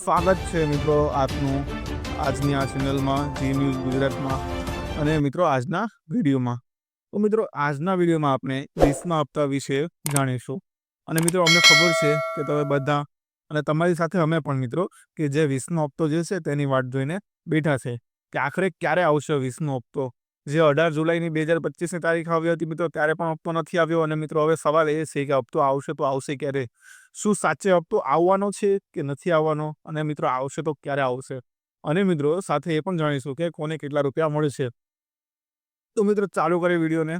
સ્વાગત છે મિત્રો આપનું આજની આ ચેનલમાં જી ન્યૂઝ ગુજરાતમાં અને મિત્રો આજના વિડીયોમાં. તો મિત્રો, આજના વિડીયોમાં આપણે વીસમા હપ્તા વિશે જાણીશું. અને મિત્રો, અમને ખબર છે કે તમે બધા અને તમારી સાથે અમે પણ મિત્રો કે જે વીસનો હપ્તો જે છે તેની વાટ જોઈને બેઠા છે. કે આખરે ક્યારે આવશે વીસનો હપ્તો? જે અઢાર જુલાઈની બે હજાર પચીસની તારીખ આવી હતી મિત્રો, ત્યારે પણ હપ્તો નથી આવ્યો અને મિત્રો, હવે સવાલ એ છે કે હપ્તો આવશે તો આવશે ક્યારે? શું સાચે હપ્તો આવવાનો છે કે નથી આવવાનો? અને મિત્રો આવશે તો ક્યારે આવશે? અને મિત્રો, સાથે એ પણ જાણીશું કે કોને કેટલા રૂપિયા મળશે તો મિત્રો, ચાલુ કરીએ વિડીયોને.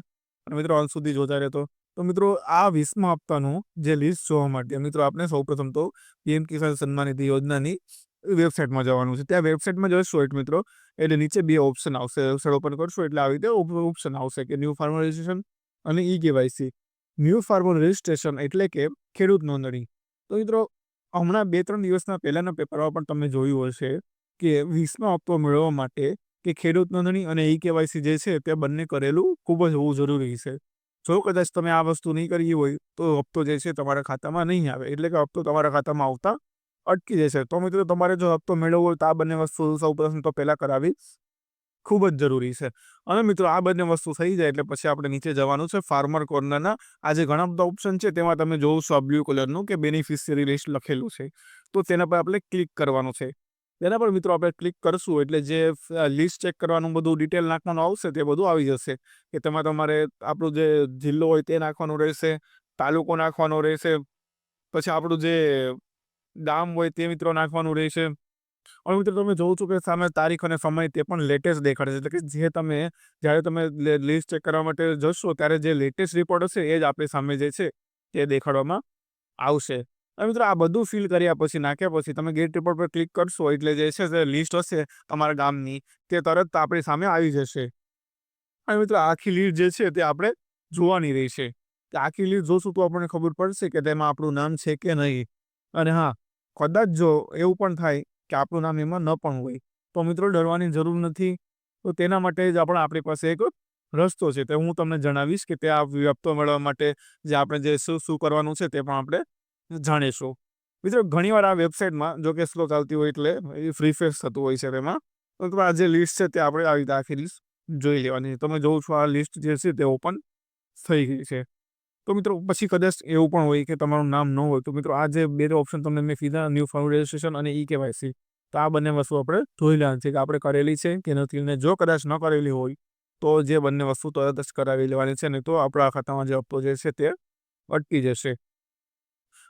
અને મિત્રો, અંત સુધી જોતા રહેતો તો મિત્રો, આ વીસમા હપ્તાનું જે લિસ્ટ જોવા માટે મિત્રો આપણે સૌપ્રથમ તો પીએમ કિસાન સન્માન નિધિ યોજનાની વેબસાઇટમાં જવાનું છે. ત્યાં વેબસાઇટમાં જશો એટલે મિત્રો, એટલે નીચે બે ઓપ્શન આવશે. વેબસાઇટ ઓપન કરશો એટલે આવી રીતે ઓપ્શન આવશે કે ન્યૂ ફાર્મર રજિસ્ટ્રેશન અને e KYC new farmer registration એટલે કે ખેડૂત નોંધણી. તો મિત્રો, હમણાં બે ત્રણ દિવસના પહેલાંના પેપરમાં પણ તમે જોયું હશે કે વીસમા હપ્તો મેળવવા માટે કે ખેડૂત નોંધણી અને ઈ કેવાયસી જે છે તે બંને કરેલું ખૂબ જ હોવું જરૂરી છે. જો કદાચ તમે આ વસ્તુ નહીં કરી હોય તો હપ્તો જે છે તમારા ખાતામાં નહીં આવે. એટલે કે હપ્તો તમારા ખાતામાં આવતા અટકી જશે. તો મિત્રો, તમારે જો હપ્તો મેળવવો હોય તો આ બંને વસ્તુ સૌ પ્રથમ તો પહેલાં કરાવી ખૂબ જ જરૂરી છે. અને મિત્રો, આ બંને વસ્તુ થઈ જાય એટલે પછી આપણે નીચે જવાનું છે ફાર્મર કોર્નરના. આ જે ઘણા બધા ઓપ્શન છે, તેમાં તમે જોવો આ બ્લુ કલરનું કે બેનિફિશિયરી લિસ્ટ લખેલું છે. તો તેના પર આપણે ક્લિક કરવાનું છે. તેના પર મિત્રો આપણે ક્લિક કરશું એટલે જે લિસ્ટ ચેક કરવાનું બધું ડિટેલ નાખવાનું આવશે તે બધું આવી જશે. કે તેમાં તમારે આપણું જે જિલ્લો હોય તે નાખવાનું રહેશે, તાલુકો નાખવાનો રહેશે, પછી આપણું જે ગામ હોય તે મિત્રો નાખવાનું રહેશે. હવે મિત્રો તમે જોઉં છું કે સામે તારીખ અને સમય તે પણ લેટેસ્ટ દેખાડે છે. એટલે કે જે તમે, જ્યારે તમે લિસ્ટ ચેક કરવા માટે જશો, ત્યારે જે લેટેસ્ટ રિપોર્ટ હશે, એ જ આપણી સામે જે છે, તે દેખાડવામાં આવશે. અને મિત્રો, આ બધું ફિલ કર્યા પછી, નાખ્યા પછી, તમે ગેટ રિપોર્ટ પર ક્લિક કરશો, એટલે જે છે તે લિસ્ટ હશે તમારા ગામની, તે તરત આપણી સામે આવી જશે. અને મિત્રો, આખી લિસ્ટ જે છે, તે આપણે જોવાની રહેશે. આખી લિસ્ટ જોશું તો આપણને ખબર પડશે કે તેમાં આપણું નામ છે કે નહીં. અને હા, કદાચ જો એવું પણ થાય કે આપણું નામ એમાં ન પણ હોય. તો મિત્રો, ડરવાની જરૂર નથી. તો તેના માટે જ આપણે, આપણી પાસે એક રસ્તો છે. તે હું તમને જણાવીશ કે તે આ વ્યાપતો મેળવવા માટે જે આપણે જે શું શું કરવાનું છે તે પણ આપણે જાણીશું. મિત્રો, ઘણીવાર આ વેબસાઇટમાં, જો કે સ્લો ચાલતી હોય એટલે ફ્રી ફેસ થતું હોય છે તેમાં, તો આ જે લિસ્ટ છે તે આપણે આવી રીતે આખી લિસ્ટ જોઈ લેવાની. તમે જોઉં છો આ લિસ્ટ જે છે તે ઓપન થઈ ગઈ છે. તો મિત્રો પછી કદાચ એવું પણ હોય કે તમારું નામ ન હોય, તો મિત્રો આ જે બે ઓપ્શન તમને મેં કીધા ન્યૂ ફાઉન્ડ રજિસ્ટ્રેશન અને ઈ કેવાયસી તો આ બંને વસ્તુ આપણે જોઈ લેવાની છે કે આપણે કરેલી છે કે નથી અને જો કદાચ ન કરેલી હોય, તો જે બંને વસ્તુ તરત જ કરાવી લેવાની છે ને તો આપણા ખાતામાં જે હપ્તો જે છે તે અટકી જશે.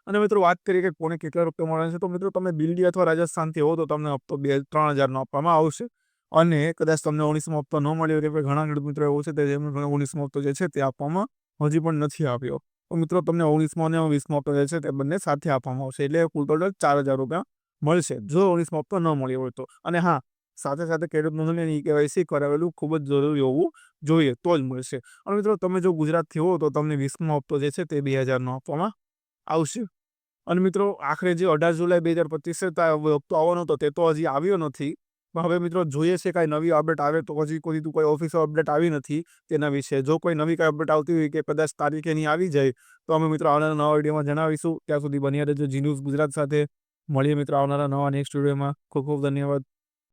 અને મિત્રો વાત કરીએ કે કોને કેટલા રૂપિયા મળે છે, તો મિત્રો તમે દિલ્હી અથવા રાજસ્થાનથી હો તો તમને હપ્તો બે ત્રણ હજારનો આપવામાં આવશે. અને કદાચ તમને ઓગણીસમો હપ્તો ન મળ્યો કે ઘણા મિત્રો એવું છે તે જેમને ઓગણીસમો હપ્તો જે છે તે આપવામાં હજી પણ નથી આવ્યો. તો મિત્રો, તમને ઓગણીસમો અને વીસમો હપ્તો જે છે તે બંને સાથે આપવામાં આવશે. એટલે કુલ ટોટલ ચાર હજાર રૂપિયા મળશે. જો ઓગણીસમો હપ્તો ન મળ્યો હોય તો. અને હા, સાથે સાથે ખેડૂત નોંધણી ઈ કેવાયસી કરાવેલું ખૂબ જ જરૂરી હોવું જોઈએ તો જ મળશે. અને મિત્રો, તમે જો ગુજરાતથી હો તો તમને વીસમો હપ્તો જે છે તે બે હજારનો આપવામાં આવશે. અને મિત્રો, આખરે જે અઢાર જુલાઈ બે હજાર પચીસ હપ્તો આવવાનો હતો, તે તો હજી આવ્યો નથી. પણ હવે મિત્રો જોઈએ છે કાંઈ નવી અપડેટ આવે તો હજી કોઈ કોઈ ઓફિસર અપડેટ આવી નથી તેના વિશે. જો કોઈ નવી કાંઈ અપડેટ આવતી હોય કે કદાચ તારીખે એની આવી જાય, તો અમે મિત્રો આવનારા નવા વિડીયોમાં જણાવીશું. ત્યાં સુધી બની રહેજો જી ન્યૂઝ ગુજરાત સાથે. મળીએ મિત્રો આવનારા નવા નેક્સ્ટ વિડીયોમાં. ખૂબ ખૂબ ધન્યવાદ.